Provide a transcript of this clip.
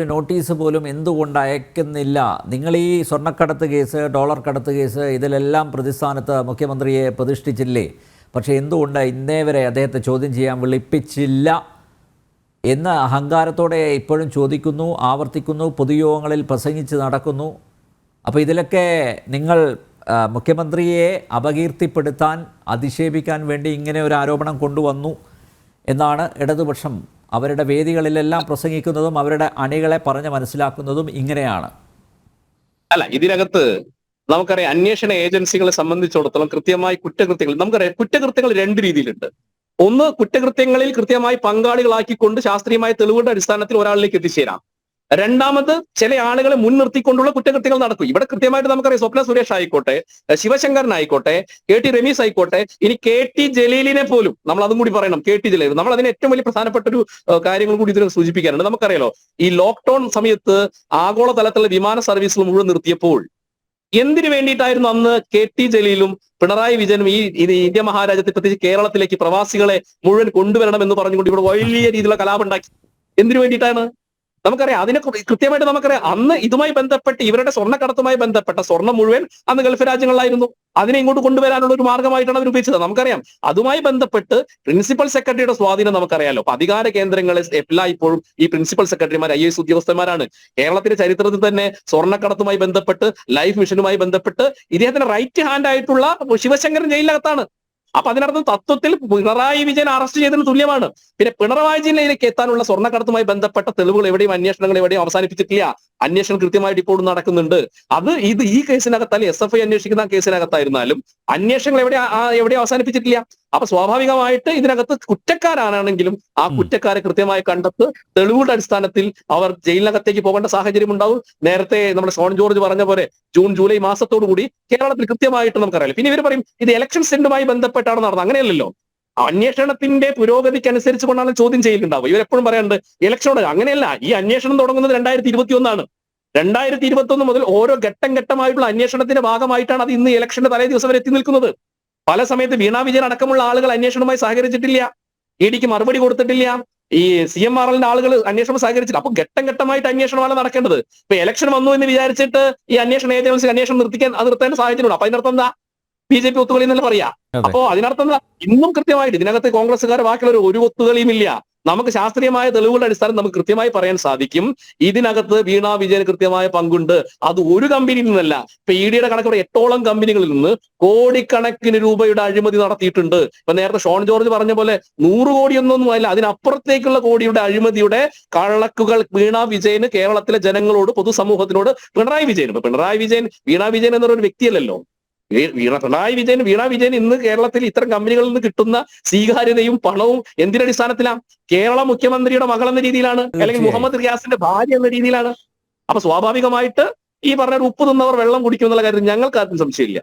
ഒരു നോട്ടീസ് പോലും എന്തുകൊണ്ട് അയക്കുന്നില്ല? നിങ്ങൾ ഈ സ്വർണക്കടത്ത് കേസ് ഡോളർ കടത്ത് കേസ് ഇതിലെല്ലാം പ്രതിസ്ഥാനത്ത് മുഖ്യമന്ത്രിയെ പ്രതിഷ്ഠിച്ചില്ലേ? പക്ഷേ എന്തുകൊണ്ട് ഇന്നേ വരെ അദ്ദേഹത്തെ ചോദ്യം ചെയ്യാൻ വിളിപ്പിച്ചില്ല? എന്ന് അഹങ്കാരത്തോടെ ഇപ്പോഴും ചോദിക്കുന്നു ആവർത്തിക്കുന്നു പൊതുയോഗങ്ങളിൽ പ്രസംഗിച്ച് നടക്കുന്നു. അപ്പോൾ ഇതിലൊക്കെ നിങ്ങൾ മുഖ്യമന്ത്രിയെ അപകീർത്തിപ്പെടുത്താൻ അധിക്ഷേപിക്കാൻ വേണ്ടി ഇങ്ങനെ ഒരു ആരോപണം കൊണ്ടുവന്നു എന്നാണ് ഇടതുപക്ഷം അവരുടെ വേദികളിലെല്ലാം പ്രസംഗിക്കുന്നതും അവരുടെ അണികളെ പറഞ്ഞ് മനസ്സിലാക്കുന്നതും ഇങ്ങനെയാണ്. അല്ല ഇതിനകത്ത് നമുക്കറിയാം അന്വേഷണ ഏജൻസികളെ സംബന്ധിച്ചിടത്തോളം കൃത്യമായി കുറ്റകൃത്യങ്ങൾ നമുക്കറിയാം കുറ്റകൃത്യങ്ങൾ രണ്ട് രീതിയിലുണ്ട്. ഒന്ന് കുറ്റകൃത്യങ്ങളിൽ കൃത്യമായി പങ്കാളികളാക്കിക്കൊണ്ട് ശാസ്ത്രീയമായ തെളിവുകളുടെ അടിസ്ഥാനത്തിൽ ഒരാളിലേക്ക് എത്തിച്ചേരാം. രണ്ടാമത് ചില ആളുകളെ മുൻനിർത്തിക്കൊണ്ടുള്ള കുറ്റകൃത്യങ്ങൾ നടക്കും. ഇവിടെ കൃത്യമായിട്ട് നമുക്കറിയാം. സ്വപ്ന സുരേഷ് ആയിക്കോട്ടെ ശിവശങ്കരൻ ആയിക്കോട്ടെ കെ ടി രമീസ് ആയിക്കോട്ടെ ഇനി കെ ടി ജലീലിനെ പോലും നമ്മൾ അതും കൂടി പറയണം. K T Jaleel. നമ്മൾ അതിന് ഏറ്റവും വലിയ പ്രധാനപ്പെട്ട ഒരു കാര്യങ്ങൾ കൂടി ഇതിന് സൂചിപ്പിക്കാനുണ്ട്. നമുക്കറിയാലോ ഈ ലോക്ക്ഡൌൺ സമയത്ത് ആഗോളതലത്തിലുള്ള വിമാന സർവീസുകൾ മുഴുവൻ നിർത്തിയപ്പോൾ എന്തിനു വേണ്ടിയിട്ടായിരുന്നു അന്ന് കെ ടി ജലീലും പിണറായി വിജയനും ഈ ഇന്ത്യ മഹാരാജ്യത്തെ പ്രത്യേകിച്ച് കേരളത്തിലേക്ക് പ്രവാസികളെ മുഴുവൻ കൊണ്ടുവരണം എന്ന് പറഞ്ഞുകൊണ്ട് ഇവിടെ വലിയ രീതിയിലുള്ള കലാപം ഉണ്ടാക്കി? എന്തിനു വേണ്ടിയിട്ടാണ്? നമുക്കറിയാം അതിനെ കൃത്യമായിട്ട് നമുക്കറിയാം. അന്ന് ഇതുമായി ബന്ധപ്പെട്ട് ഇവരുടെ സ്വർണക്കടത്തുമായി ബന്ധപ്പെട്ട സ്വർണം മുഴുവൻ അന്ന് ഗൾഫ് രാജ്യങ്ങളിലായിരുന്നു. അതിനെ ഇങ്ങോട്ട് കൊണ്ടുവരാനുള്ള ഒരു മാർഗമായിട്ടാണ് അവർ ഉപയോഗിച്ചത്. നമുക്കറിയാം അതുമായി ബന്ധപ്പെട്ട് പ്രിൻസിപ്പൽ സെക്രട്ടറിയുടെ സ്വാധീനം നമുക്കറിയാലോ. അപ്പൊ അധികാര കേന്ദ്രങ്ങളെ എല്ലായ്പ്പോഴും ഈ പ്രിൻസിപ്പൽ സെക്രട്ടറിമാർ ഐ എസ് ഉദ്യോഗസ്ഥന്മാരാണ്. കേരളത്തിന്റെ ചരിത്രത്തിൽ തന്നെ സ്വർണക്കടത്തുമായി ബന്ധപ്പെട്ട് ലൈഫ് മിഷനുമായി ബന്ധപ്പെട്ട് ഇദ്ദേഹത്തിന്റെ റൈറ്റ് ഹാൻഡ് ആയിട്ടുള്ള ശിവശങ്കരൻ ജയിലിനകത്താണ്. അപ്പൊ അതിനർത്ഥം തത്വത്തിൽ പിണറായി വിജയൻ അറസ്റ്റ് ചെയ്തതിന് തുല്യമാണ്. പിന്നെ പിണറായി ജില്ലയിലേക്ക് എത്താനുള്ള സ്വർണക്കടത്തുമായി ബന്ധപ്പെട്ട തെളിവുകൾ എവിടെയും അന്വേഷണങ്ങൾ എവിടെയും അവസാനിപ്പിച്ചിട്ടില്ല. അന്വേഷണം കൃത്യമായിട്ട് ഇപ്പോഴും നടക്കുന്നുണ്ട്. അത് ഇത് ഈ കേസിനകത്താലും എസ് എഫ് ഐ അന്വേഷിക്കുന്ന കേസിനകത്തായിരുന്നാലും അന്വേഷണങ്ങൾ എവിടെ എവിടെയും അവസാനിപ്പിച്ചിട്ടില്ല. അപ്പൊ സ്വാഭാവികമായിട്ട് ഇതിനകത്ത് കുറ്റക്കാരാണെങ്കിലും ആ കുറ്റക്കാരെ കൃത്യമായി കണ്ടെത്ത് തെളിവുകളുടെ അടിസ്ഥാനത്തിൽ അവർ ജയിലിനകത്തേക്ക് പോകേണ്ട സാഹചര്യം ഉണ്ടാവും. നേരത്തെ നമ്മുടെ സോൺ ജോർജ് പറഞ്ഞ പോലെ ജൂൺ ജൂലൈ മാസത്തോടു കൂടി കേരളത്തിൽ കൃത്യമായിട്ട് നമുക്കറിയാം. പിന്നെ ഇവർ പറയും ഇത് ഇലക്ഷൻ സെന്റുമായി ബന്ധപ്പെട്ടാണ് നടന്നത്. അങ്ങനെയല്ലല്ലോ. അന്വേഷണത്തിന്റെ പുരോഗതിക്ക് അനുസരിച്ച് കൊണ്ടാണ് ചോദ്യം ചെയ്യലുണ്ടാവുക. ഇവരെപ്പോഴും പറയാറുണ്ട് ഇലക്ഷനോട് അങ്ങനെയല്ല. ഈ അന്വേഷണം തുടങ്ങുന്നത് രണ്ടായിരത്തി ഇരുപത്തി ഒന്നാണ് രണ്ടായിരത്തി ഇരുപത്തി ഒന്ന് മുതൽ ഓരോ ഘട്ടം ഘട്ടമായിട്ടുള്ള അന്വേഷണത്തിന്റെ ഭാഗമായിട്ടാണ് അത് ഇന്ന് ഇലക്ഷന്റെ തലേ ദിവസം വരെ എത്തി നിൽക്കുന്നത്. പല സമയത്ത് വീണാ വിജയൻ അടക്കമുള്ള ആളുകൾ അന്വേഷണവുമായി സഹകരിച്ചിട്ടില്ല. ഇ ഡിക്ക് മറുപടി കൊടുത്തിട്ടില്ല. ഈ സി എം ആർ എല്ലിന്റെ ആളുകൾ അന്വേഷണം സഹകരിച്ചില്ല. അപ്പൊ ഘട്ടം ഘട്ടമായിട്ട് അന്വേഷണമാണ് നടക്കേണ്ടത്. ഇപ്പൊ ഇലക്ഷൻ വന്നു എന്ന് വിചാരിച്ചിട്ട് ഈ അന്വേഷണ ഏജൻസി അന്വേഷണം നിർത്തിക്കാൻ അത് നിർത്തേണ്ട സാഹചര്യമുണ്ട്. അപ്പൊ അതിനർത്ഥം എന്താ? ബി ജെ പി ഒത്തുകളി എന്നല്ല പറയാ. അപ്പോ അതിനർത്ഥം ഇന്നും കൃത്യമായിട്ട് ഇതിനകത്ത് കോൺഗ്രസ്സുകാർ ബാക്കിയുള്ള ഒരു ഒത്തുകളിയും ഇല്ല നമുക്ക് ശാസ്ത്രീയമായ തെളിവുകളുടെ അടിസ്ഥാനം നമുക്ക് കൃത്യമായി പറയാൻ സാധിക്കും. ഇതിനകത്ത് വീണ വിജയന് കൃത്യമായ പങ്കുണ്ട്. അത് ഒരു കമ്പനിയിൽ നിന്നല്ല. ഇപ്പൊ ഇ ഡിയുടെ കണക്കോടെ എട്ടോളം കമ്പനികളിൽ നിന്ന് കോടിക്കണക്കിന് രൂപയുടെ അഴിമതി നടത്തിയിട്ടുണ്ട്. ഇപ്പൊ നേരത്തെ ഷോൺ ജോർജ് പറഞ്ഞ പോലെ നൂറ് കോടിയൊന്നും അല്ല. അതിനപ്പുറത്തേക്കുള്ള കോടിയുടെ അഴിമതിയുടെ കണക്കുകൾ വീണ വിജയന് കേരളത്തിലെ ജനങ്ങളോട് പൊതുസമൂഹത്തിനോട് പിണറായി വിജയൻ. ഇപ്പൊ പിണറായി വിജയൻ വീണ വിജയൻ എന്നൊരു വ്യക്തിയല്ലല്ലോ. വീണ പിണറായി വിജയൻ വീണ വിജയൻ ഇന്ന് കേരളത്തിൽ ഇത്തരം കമ്പനികളിൽ നിന്ന് കിട്ടുന്ന സ്വീകാര്യതയും പണവും എന്തിനടിസ്ഥാനത്തിലാണ്? കേരള മുഖ്യമന്ത്രിയുടെ മകൾ എന്ന രീതിയിലാണ്. അല്ലെങ്കിൽ മുഹമ്മദ് റിയാസിന്റെ ഭാര്യ എന്ന രീതിയിലാണ്. അപ്പൊ സ്വാഭാവികമായിട്ട് ഈ പറഞ്ഞ ഉപ്പ് തിന്നവർ വെള്ളം കുടിക്കും എന്നുള്ള കാര്യത്തിൽ ഞങ്ങൾക്ക് ആർക്കും സംശയമില്ല.